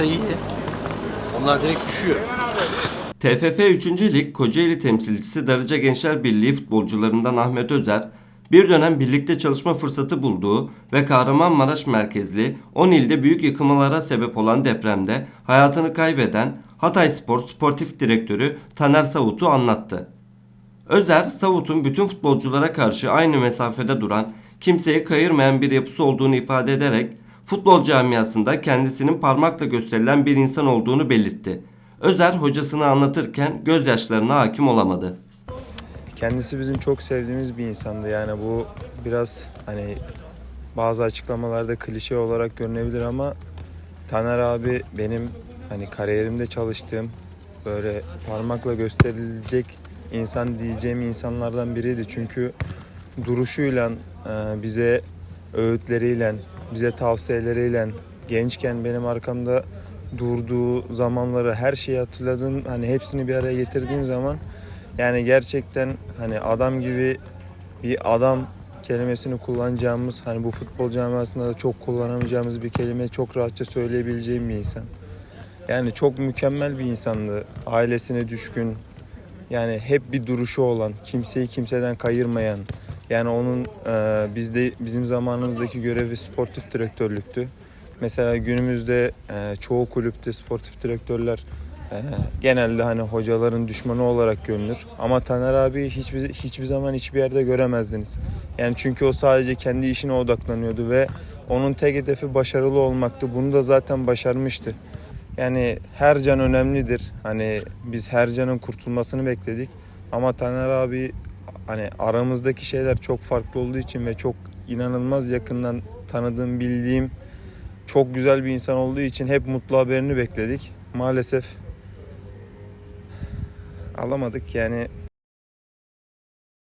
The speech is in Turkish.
iyi. Onlar direkt düşüyor. TFF 3. Lig Kocaeli temsilcisi Darıca Gençler Birliği futbolcularından Ahmet Özer, bir dönem birlikte çalışma fırsatı bulduğu ve Kahramanmaraş merkezli 10 ilde büyük yıkımlara sebep olan depremde hayatını kaybeden Hatay Spor Sportif Direktörü Taner Savut'u anlattı. Özer, Savut'un bütün futbolculara karşı aynı mesafede duran, kimseyi kayırmayan bir yapısı olduğunu ifade ederek futbol camiasında kendisinin parmakla gösterilen bir insan olduğunu belirtti. Özer hocasını anlatırken gözyaşlarına hakim olamadı. Kendisi bizim çok sevdiğimiz bir insandı. Yani bu biraz hani bazı açıklamalarda klişe olarak görünebilir ama Taner abi benim hani kariyerimde çalıştığım böyle parmakla gösterilecek insan diyeceğim insanlardan biriydi. Çünkü duruşuyla e, bize öğütleriyle, bize tavsiyeleriyle gençken benim arkamda durduğu zamanları her şeyi hatırladım. Hani hepsini bir araya getirdiğim zaman yani gerçekten hani adam gibi bir adam kelimesini kullanacağımız hani bu futbol camiasında da çok kullanamayacağımız bir kelime çok rahatça söyleyebileceğim bir insan. Yani çok mükemmel bir insandı. Ailesine düşkün. Yani hep bir duruşu olan, kimseyi kimseden kayırmayan. Yani onun e, bizde bizim zamanımızdaki görevi sportif direktörlüktü. Mesela günümüzde e, çoğu kulüpte sportif direktörler ee, genelde hani hocaların düşmanı olarak görünür. Ama Taner abi hiçbir hiçbir zaman hiçbir yerde göremezdiniz. Yani çünkü o sadece kendi işine odaklanıyordu ve onun tek hedefi başarılı olmaktı. Bunu da zaten başarmıştı. Yani her can önemlidir. Hani biz her canın kurtulmasını bekledik. Ama Taner abi hani aramızdaki şeyler çok farklı olduğu için ve çok inanılmaz yakından tanıdığım, bildiğim çok güzel bir insan olduğu için hep mutlu haberini bekledik. Maalesef alamadık yani